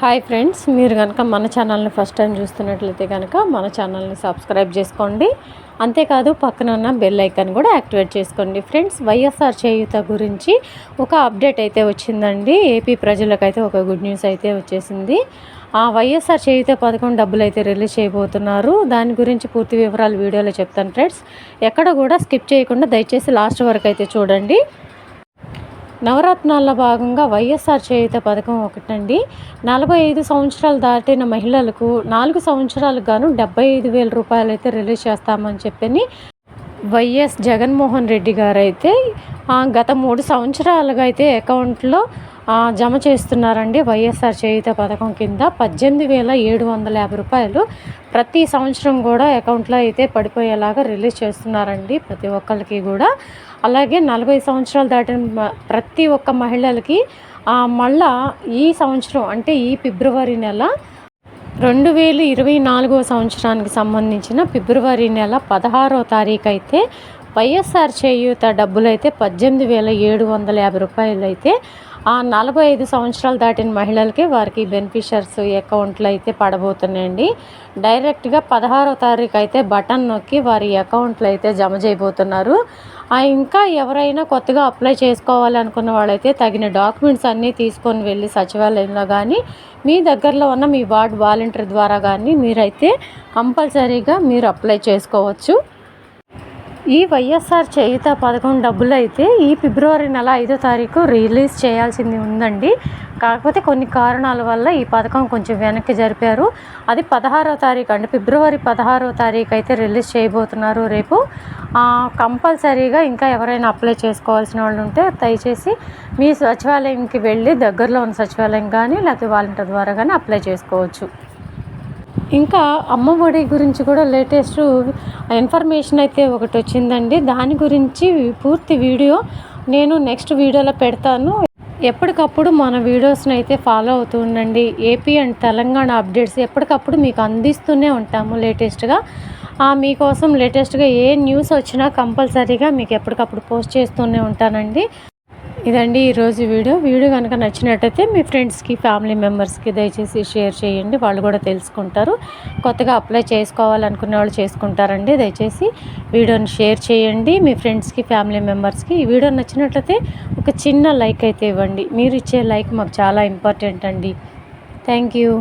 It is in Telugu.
హాయ్ ఫ్రెండ్స్ మీరు కనుక మన ఛానల్ని ఫస్ట్ టైం చూస్తున్నట్లయితే కనుక మన ఛానల్ని సబ్స్క్రైబ్ చేసుకోండి. అంతేకాదు పక్కన ఉన్న బెల్ ఐకాన్ కూడా యాక్టివేట్ చేసుకోండి. ఫ్రెండ్స్ వైఎస్ఆర్ చేయూత గురించి ఒక అప్డేట్ అయితే వచ్చిందండి. ఏపీ ప్రజలకైతే ఒక గుడ్ న్యూస్ అయితే వచ్చేసింది. ఆ వైఎస్ఆర్ చేయూత పథకం డబ్బులు అయితే రిలీజ్ చేయబోతున్నారు. దాని గురించి పూర్తి వివరాలు వీడియోలో చెప్తాను ఫ్రెండ్స్. ఎక్కడ కూడా స్కిప్ చేయకుండా దయచేసి లాస్ట్ వరకు అయితే చూడండి. నవరత్నాల్లో భాగంగా వైఎస్ఆర్ చేయుత పథకం ఒకటండి. నలభై ఐదు సంవత్సరాలు దాటిన మహిళలకు నాలుగు సంవత్సరాలకు గాను డెబ్బై ఐదు వేల రూపాయలు అయితే రిలీజ్ చేస్తామని చెప్పని వైఎస్ జగన్మోహన్ రెడ్డి గారు అయితే గత మూడు సంవత్సరాలుగా అయితే అకౌంట్లో జమ చేస్తున్నారండి వైఎస్ఆర్ చేయుత పథకం కింద పద్దెనిమిది వేల ఏడు వందల యాభై రూపాయలు. ప్రతి సంవత్సరం కూడా అకౌంట్లో అయితే పడిపోయేలాగా రిలీజ్ చేస్తున్నారండి ప్రతి ఒక్కరికి కూడా. అలాగే నలభై సంవత్సరాలు దాటిన ప్రతి ఒక్క మహిళలకి మళ్ళా ఈ సంవత్సరం అంటే ఈ ఫిబ్రవరి నెల రెండు వేల ఇరవై నాలుగో సంవత్సరానికి సంబంధించిన ఫిబ్రవరి నెల పదహారో తారీఖు అయితే వైఎస్ఆర్ చేయూత డబ్బులు అయితే పద్దెనిమిది వేల ఏడు వందల యాభై రూపాయలు అయితే ఆ నలభై ఐదు సంవత్సరాలు దాటిన మహిళలకి వారికి బెనిఫిషర్స్ అకౌంట్లు అయితే పడబోతున్నాయండి. డైరెక్ట్గా పదహారో తారీఖు అయితే బటన్ నొక్కి వారి అకౌంట్లు అయితే జమ చేయబోతున్నారు. ఇంకా ఎవరైనా కొత్తగా అప్లై చేసుకోవాలనుకున్న వాళ్ళైతే తగిన డాక్యుమెంట్స్ అన్నీ తీసుకొని వెళ్ళి సచివాలయంలో కానీ మీ దగ్గరలో ఉన్న మీ వార్డ్ వాలంటీర్ ద్వారా కానీ మీరైతే కంపల్సరీగా మీరు అప్లై చేసుకోవచ్చు. ఈ వైఎస్ఆర్ చేయుత పథకం డబ్బులు అయితే ఈ ఫిబ్రవరి నెల ఐదో తారీఖు రిలీజ్ చేయాల్సింది ఉందండి. కాకపోతే కొన్ని కారణాల వల్ల ఈ పథకం కొంచెం వెనక్కి జరిపారు. అది పదహారో తారీఖు అంటే ఫిబ్రవరి పదహారో తారీఖు అయితే రిలీజ్ చేయబోతున్నారు రేపు. కంపల్సరీగా ఇంకా ఎవరైనా అప్లై చేసుకోవాల్సిన వాళ్ళు ఉంటే దయచేసి మీ సచివాలయంకి వెళ్ళి దగ్గరలో ఉన్న సచివాలయం కానీ లేకపోతే వాలంటీర్ ద్వారా కానీ అప్లై చేసుకోవచ్చు. ఇంకా అమ్మఒడి గురించి కూడా లేటెస్ట్ ఇన్ఫర్మేషన్ అయితే ఒకటి వచ్చిందండి. దాని గురించి పూర్తి వీడియో నేను నెక్స్ట్ వీడియోలో పెడతాను. ఎప్పటికప్పుడు మన వీడియోస్ని అయితే ఫాలో అవుతూ ఉండండి. ఏపీ అండ్ తెలంగాణ అప్డేట్స్ ఎప్పటికప్పుడు మీకు అందిస్తూనే ఉంటాము లేటెస్ట్గా. మీకోసం లేటెస్ట్గా ఏ న్యూస్ వచ్చినా కంపల్సరీగా మీకు ఎప్పటికప్పుడు పోస్ట్ చేస్తూనే ఉంటానండి. ఇదండి ఈరోజు వీడియో. వీడియో కనుక నచ్చినట్టయితే మీ ఫ్రెండ్స్కి ఫ్యామిలీ మెంబర్స్కి దయచేసి షేర్ చేయండి. వాళ్ళు కూడా తెలుసుకుంటారు. కొత్తగా అప్లై చేసుకోవాలనుకునే వాళ్ళు చేసుకుంటారండి. దయచేసి వీడియోని షేర్ చేయండి. మీ ఫ్రెండ్స్కి ఫ్యామిలీ మెంబర్స్కి ఈ వీడియో నచ్చినట్లయితే ఒక చిన్న లైక్ అయితే ఇవ్వండి. మీరు ఇచ్చే లైక్ మాకు చాలా ఇంపార్టెంట్ అండి. Thank you.